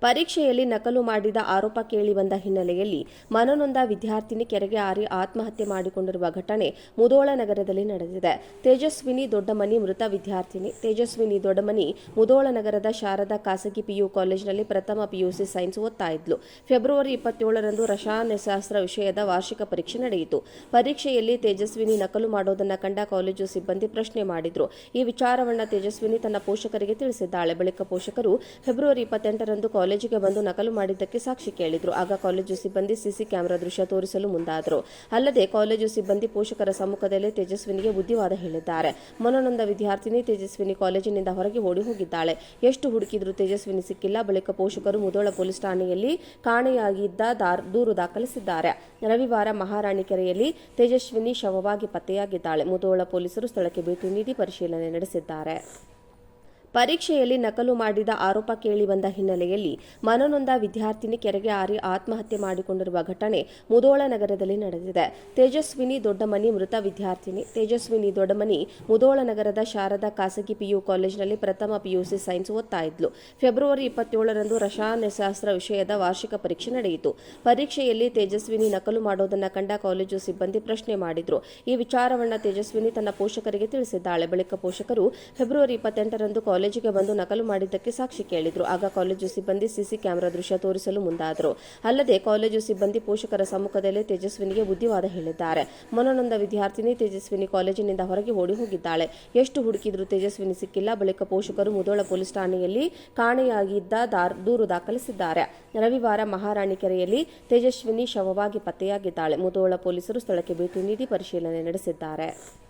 ಪರೀಕ್ಷೆಯಲ್ಲಿ ನಕಲು ಮಾಡಿದ ಆರೋಪ ಕೇಳಿಬಂದ ಹಿನ್ನೆಲೆಯಲ್ಲಿ ಮನನೊಂದ ವಿದ್ಯಾರ್ಥಿನಿ ಕೆರೆಗೆ ಆರಿ ಆತ್ಮಹತ್ಯೆ ಮಾಡಿಕೊಂಡಿರುವ ಘಟನೆ ಮುದೋಳ ನಗರದಲ್ಲಿ ನಡೆದಿದೆ. ತೇಜಸ್ವಿನಿ ದೊಡ್ಡಮನಿ ಮೃತ ವಿದ್ಯಾರ್ಥಿನಿ. ತೇಜಸ್ವಿನಿ ದೊಡ್ಡಮನಿ ಮುದೋಳ ನಗರದ ಶಾರದಾ ಖಾಸಗಿ ಪಿಯು ಕಾಲೇಜಿನಲ್ಲಿ ಪ್ರಥಮ ಪಿಯುಸಿ ಸೈನ್ಸ್ ಓದ್ತಾ ಇದ್ಲು. ಫೆಬ್ರವರಿ ಇಪ್ಪತ್ತೇಳರಂದು ರಸಾಯನಶಾಸ್ತ್ರ ವಿಷಯದ ವಾರ್ಷಿಕ ಪರೀಕ್ಷೆ ನಡೆಯಿತು. ಪರೀಕ್ಷೆಯಲ್ಲಿ ತೇಜಸ್ವಿನಿ ನಕಲು ಮಾಡೋದನ್ನ ಕಂಡ ಕಾಲೇಜು ಸಿಬ್ಬಂದಿ ಪ್ರಶ್ನೆ ಮಾಡಿದ್ರು. ಈ ವಿಚಾರವನ್ನ ತೇಜಸ್ವಿನಿ ತನ್ನ ಪೋಷಕರಿಗೆ ತಿಳಿಸಿದ್ದಾಳೆ. ಬಳಿಕ ಪೋಷಕರು, ಫೆಬ್ರವರಿ ಇಪ್ಪತ್ತೆಂಟರಂದು ಕಾಲೇಜಿಗೆ ಬಂದು ನಕಲು ಮಾಡಿದ್ದಕ್ಕೆ ಸಾಕ್ಷಿ ಕೇಳಿದ್ರು. ಆಗ ಕಾಲೇಜು ಸಿಬ್ಬಂದಿ ಸಿಸಿ ಕ್ಯಾಮೆರಾ ದೃಶ್ಯ ತೋರಿಸಲು ಮುಂದಾದರು. ಅಲ್ಲದೆ ಕಾಲೇಜು ಸಿಬ್ಬಂದಿ ಪೋಷಕರ ಸಮ್ಮುಖದಲ್ಲೇ ತೇಜಸ್ವಿನಿಗೆ ಬುದ್ಧಿವಾದ ಹೇಳಿದ್ದಾರೆ. ಮನನೊಂದ ವಿದ್ಯಾರ್ಥಿನಿ ತೇಜಸ್ವಿನಿ ಕಾಲೇಜಿನಿಂದ ಹೊರಗೆ ಓಡಿ ಹೋಗಿದ್ದಾಳೆ. ಎಷ್ಟು ಹುಡುಕಿದ್ರು ತೇಜಸ್ವಿನಿ ಸಿಕ್ಕಿಲ್ಲ. ಬಳಿಕ ಪೋಷಕರು ಮುದೋಳ ಪೊಲೀಸ್ ಠಾಣೆಯಲ್ಲಿ ಕಾಣೆಯಾಗಿದ್ದ ದಾರ್- ದೂರು ದಾಖಲಿಸಿದ್ದಾರೆ. ರವಿವಾರ ಮಹಾರಾಣಿ ಕೆರೆಯಲ್ಲಿ ತೇಜಸ್ವಿನಿ ಶವವಾಗಿ ಪತ್ತೆಯಾಗಿದ್ದಾಳೆ. ಮುದೋಳ ಪೊಲೀಸರು ಸ್ಥಳಕ್ಕೆ ಭೇಟಿ ನೀಡಿ ಪರಿಶೀಲನೆ ನಡೆಸಿದ್ದಾರೆ. ಪರೀಕ್ಷೆಯಲ್ಲಿ ನಕಲು ಮಾಡಿದ ಆರೋಪ ಕೇಳಿಬಂದ ಹಿನ್ನೆಲೆಯಲ್ಲಿ ಮನನೊಂದ ವಿದ್ಯಾರ್ಥಿನಿ ಕೆರೆಗೆ ಆರಿ ಆತ್ಮಹತ್ಯೆ ಮಾಡಿಕೊಂಡಿರುವ ಘಟನೆ ಮುದೋಳ ನಗರದಲ್ಲಿ ನಡೆದಿದೆ. ತೇಜಸ್ವಿನಿ ದೊಡ್ಡಮನಿ ಮೃತ ವಿದ್ಯಾರ್ಥಿನಿ ತೇಜಸ್ವಿನಿ ದೊಡ್ಡಮನಿ ಮುದೋಳ ನಗರದ ಶಾರದಾ ಖಾಸಗಿ ಪಿಯು ಕಾಲೇಜಿನಲ್ಲಿ ಪ್ರಥಮ ಪಿಯುಸಿ ಸೈನ್ಸ್ ಓದ್ತಾ ಇದ್ಲು. ಫೆಬ್ರವರಿ ಇಪ್ಪತ್ತೇಳರಂದು ರಸಾಯನಶಾಸ್ತ್ರ ವಿಷಯದ ವಾರ್ಷಿಕ ಪರೀಕ್ಷೆ ನಡೆಯಿತು. ಪರೀಕ್ಷೆಯಲ್ಲಿ ತೇಜಸ್ವಿನಿ ನಕಲು ಮಾಡೋದನ್ನ ಕಂಡ ಕಾಲೇಜು ಸಿಬ್ಬಂದಿ ಪ್ರಶ್ನೆ ಮಾಡಿದ್ರು. ಈ ವಿಚಾರವನ್ನ ತೇಜಸ್ವಿನಿ ತನ್ನ ಪೋಷಕರಿಗೆ ತಿಳಿಸಿದ್ದಾಳೆ. ಬಳಿಕ ಪೋಷಕರು ಫೆಬ್ರವರಿ ಇಪ್ಪತ್ತೆಂಟರಂದು ಕಾಲೇಜಿಗೆ ಬಂದು ನಕಲು ಮಾಡಿದ್ದಕ್ಕೆ ಸಾಕ್ಷಿ ಕೇಳಿದ್ರು. ಆಗ ಕಾಲೇಜು ಸಿಬ್ಬಂದಿ ಸಿಸಿ ಕ್ಯಾಮೆರಾ ದೃಶ್ಯ ತೋರಿಸಲು ಮುಂದಾದರು. ಅಲ್ಲದೆ ಕಾಲೇಜು ಸಿಬ್ಬಂದಿ ಪೋಷಕರ ಸಮ್ಮುಖದಲ್ಲೇ ತೇಜಸ್ವಿನಿಗೆ ಬುದ್ಧಿವಾದ ಹೇಳಿದ್ದಾರೆ. ಮನನೊಂದ ವಿದ್ಯಾರ್ಥಿನಿ ತೇಜಸ್ವಿನಿ ಕಾಲೇಜಿನಿಂದ ಹೊರಗೆ ಓಡಿ ಹೋಗಿದ್ದಾಳೆ. ಎಷ್ಟು ಹುಡುಕಿದ್ರು ತೇಜಸ್ವಿನಿ ಸಿಕ್ಕಿಲ್ಲ. ಬಳಿಕ ಪೋಷಕರು ಮುದೋಳ ಪೊಲೀಸ್ ಠಾಣೆಯಲ್ಲಿ ಕಾಣೆಯಾಗಿದ್ದ ದಾರ್- ದೂರು ದಾಖಲಿಸಿದ್ದಾರೆ. ರವಿವಾರ ಮಹಾರಾಣಿ ಕೆರೆಯಲ್ಲಿ ತೇಜಸ್ವಿನಿ ಶವವಾಗಿ ಪತ್ತೆಯಾಗಿದ್ದಾಳೆ. ಮುದೋಳ ಪೊಲೀಸರು ಸ್ಥಳಕ್ಕೆ ಭೇಟಿ ನೀಡಿ ಪರಿಶೀಲನೆ ನಡೆಸಿದ್ದಾರೆ.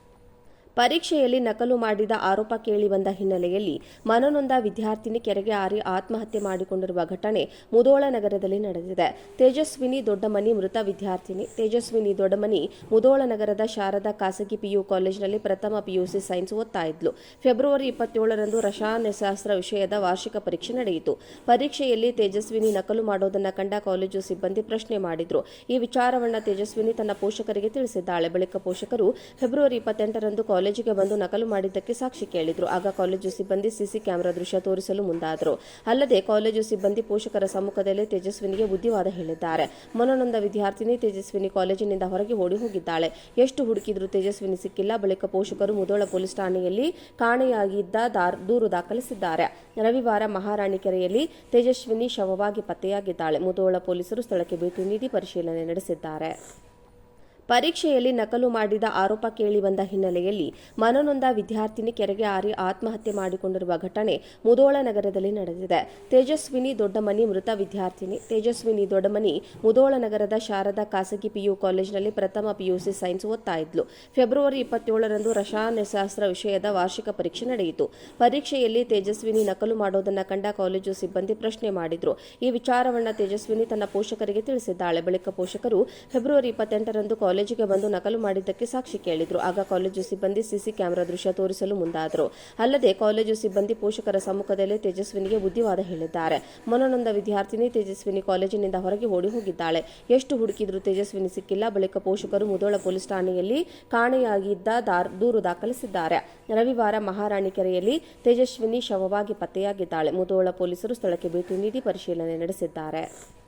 ಪರೀಕ್ಷೆಯಲ್ಲಿ ನಕಲು ಮಾಡಿದ ಆರೋಪ ಕೇಳಿಬಂದ ಹಿನ್ನೆಲೆಯಲ್ಲಿ ಮನನೊಂದ ವಿದ್ಯಾರ್ಥಿನಿ ಕೆರೆಗೆ ಆರಿ ಆತ್ಮಹತ್ಯೆ ಮಾಡಿಕೊಂಡಿರುವ ಘಟನೆ ಮುದೋಳ ನಗರದಲ್ಲಿ ನಡೆದಿದೆ. ತೇಜಸ್ವಿನಿ ದೊಡ್ಡಮನಿ ಮೃತ ವಿದ್ಯಾರ್ಥಿನಿ ತೇಜಸ್ವಿನಿ ದೊಡ್ಡಮನಿ ಮುದೋಳ ನಗರದ ಶಾರದಾ ಖಾಸಗಿ ಪಿಯು ಕಾಲೇಜಿನಲ್ಲಿ ಪ್ರಥಮ ಪಿಯುಸಿ ಸೈನ್ಸ್ ಓದ್ತಾ ಇದ್ಲು. ಫೆಬ್ರವರಿ ಇಪ್ಪತ್ತೇಳರಂದು ರಸಾಯನಶಾಸ್ತ್ರ ವಿಷಯದ ವಾರ್ಷಿಕ ಪರೀಕ್ಷೆ ನಡೆಯಿತು. ಪರೀಕ್ಷೆಯಲ್ಲಿ ತೇಜಸ್ವಿನಿ ನಕಲು ಮಾಡೋದನ್ನ ಕಂಡ ಕಾಲೇಜು ಸಿಬ್ಬಂದಿ ಪ್ರಶ್ನೆ ಮಾಡಿದ್ರು. ಈ ವಿಚಾರವನ್ನ ತೇಜಸ್ವಿನಿ ತನ್ನ ಪೋಷಕರಿಗೆ ತಿಳಿಸಿದ್ದಾಳೆ. ಬಳಿಕ ಪೋಷಕರು ಫೆಬ್ರವರಿ ಇಪ್ಪತ್ತೆಂಟರಂದು ಕಾಲೇಜಿಗೆ ಬಂದು ನಕಲು ಮಾಡಿದ್ದಕ್ಕೆ ಸಾಕ್ಷಿ ಕೇಳಿದ್ರು. ಆಗ ಕಾಲೇಜು ಸಿಬ್ಬಂದಿ ಸಿಸಿ ಕ್ಯಾಮೆರಾ ದೃಶ್ಯ ತೋರಿಸಲು ಮುಂದಾದರು. ಅಲ್ಲದೆ ಕಾಲೇಜು ಸಿಬ್ಬಂದಿ ಪೋಷಕರ ಸಮ್ಮುಖದಲ್ಲೇ ತೇಜಸ್ವಿನಿಗೆ ಬುದ್ಧಿವಾದ ಹೇಳಿದ್ದಾರೆ. ಮನನೊಂದ ವಿದ್ಯಾರ್ಥಿನಿ ತೇಜಸ್ವಿನಿ ಕಾಲೇಜಿನಿಂದ ಹೊರಗೆ ಓಡಿ ಹೋಗಿದ್ದಾಳೆ. ಎಷ್ಟು ಹುಡುಕಿದ್ರೂ ತೇಜಸ್ವಿನಿ ಸಿಕ್ಕಿಲ್ಲ. ಬಳಿಕ ಪೋಷಕರು ಮುದೋಳ ಪೊಲೀಸ್ ಠಾಣೆಯಲ್ಲಿ ಕಾಣೆಯಾಗಿದ್ದ ದಾರ್- ದೂರು ದಾಖಲಿಸಿದ್ದಾರೆ. ರವಿವಾರ ಮಹಾರಾಣಿ ಕೆರೆಯಲ್ಲಿ ತೇಜಸ್ವಿನಿ ಶವವಾಗಿ ಪತ್ತೆಯಾಗಿದ್ದಾಳೆ. ಮುದೋಳ ಪೊಲೀಸರು ಸ್ಥಳಕ್ಕೆ ಭೇಟಿ ನೀಡಿ ಪರಿಶೀಲನೆ ನಡೆಸಿದ್ದಾರೆ. ಪರೀಕ್ಷೆಯಲ್ಲಿ ನಕಲು ಮಾಡಿದ ಆರೋಪ ಕೇಳಿ ಬಂದ ಹಿನ್ನೆಲೆಯಲ್ಲಿ ಮನನೊಂದ ವಿದ್ಯಾರ್ಥಿನಿ ಕೆರೆಗೆ ಆರಿ ಆತ್ಮಹತ್ಯೆ ಮಾಡಿಕೊಂಡಿರುವ ಘಟನೆ ಮುದೋಳ ನಗರದಲ್ಲಿ ನಡೆದಿದೆ. ತೇಜಸ್ವಿನಿ ದೊಡ್ಡಮನಿ ಮೃತ ವಿದ್ಯಾರ್ಥಿನಿ ತೇಜಸ್ವಿನಿ ದೊಡ್ಡಮನಿ ಮುದೋಳ ನಗರದ ಶಾರದಾ ಖಾಸಗಿ ಪಿಯು ಕಾಲೇಜಿನಲ್ಲಿ ಪ್ರಥಮ ಪಿಯುಸಿ ಸೈನ್ಸ್ ಓದ್ತಾ ಇದ್ಲು. ಫೆಬ್ರವರಿ ಇಪ್ಪತ್ತೇಳರಂದು ರಸಾಯನಶಾಸ್ತ್ರ ವಿಷಯದ ವಾರ್ಷಿಕ ಪರೀಕ್ಷೆ ನಡೆಯಿತು. ಪರೀಕ್ಷೆಯಲ್ಲಿ ತೇಜಸ್ವಿನಿ ನಕಲು ಮಾಡೋದನ್ನ ಕಂಡ ಕಾಲೇಜು ಸಿಬ್ಬಂದಿ ಪ್ರಶ್ನೆ ಮಾಡಿದ್ರು. ಈ ವಿಚಾರವನ್ನ ತೇಜಸ್ವಿನಿ ತನ್ನ ಪೋಷಕರಿಗೆ ತಿಳಿಸಿದ್ದಾಳೆ. ಬಳಿಕ ಪೋಷಕರು, ಫೆಬ್ರವರಿ ಇಪ್ಪತ್ತೆಂಟರಂದು ಕಾಲೇಜಿಗೆ ಬಂದು ನಕಲು ಮಾಡಿದ್ದಕ್ಕೆ ಸಾಕ್ಷಿ ಕೇಳಿದ್ರು. ಆಗ ಕಾಲೇಜು ಸಿಬ್ಬಂದಿ ಸಿಸಿ ಕ್ಯಾಮೆರಾ ದೃಶ್ಯ ತೋರಿಸಲು ಮುಂದಾದರು. ಅಲ್ಲದೆ ಕಾಲೇಜು ಸಿಬ್ಬಂದಿ ಪೋಷಕರ ಸಮ್ಮುಖದಲ್ಲೇ ತೇಜಸ್ವಿನಿಗೆ ಬುದ್ಧಿವಾದ ಹೇಳಿದ್ದಾರೆ. ಮನನೊಂದ ವಿದ್ಯಾರ್ಥಿನಿ ತೇಜಸ್ವಿನಿ ಕಾಲೇಜಿನಿಂದ ಹೊರಗೆ ಓಡಿ ಹೋಗಿದ್ದಾಳೆ. ಎಷ್ಟು ಹುಡುಕಿದ್ರೂ ತೇಜಸ್ವಿನಿ ಸಿಕ್ಕಿಲ್ಲ. ಬಳಿಕ ಪೋಷಕರು ಮುದೋಳ ಪೊಲೀಸ್ ಠಾಣೆಯಲ್ಲಿ ಕಾಣೆಯಾಗಿದ್ದ ದಾರ್- ದೂರು ದಾಖಲಿಸಿದ್ದಾರೆ. ರವಿವಾರ ಮಹಾರಾಣಿ ಕೆರೆಯಲ್ಲಿ ತೇಜಸ್ವಿನಿ ಶವವಾಗಿ ಪತ್ತೆಯಾಗಿದ್ದಾಳೆ. ಮುದೋಳ ಪೊಲೀಸರು ಸ್ಥಳಕ್ಕೆ ಭೇಟಿ ನೀಡಿ ಪರಿಶೀಲನೆ ನಡೆಸಿದ್ದಾರೆ.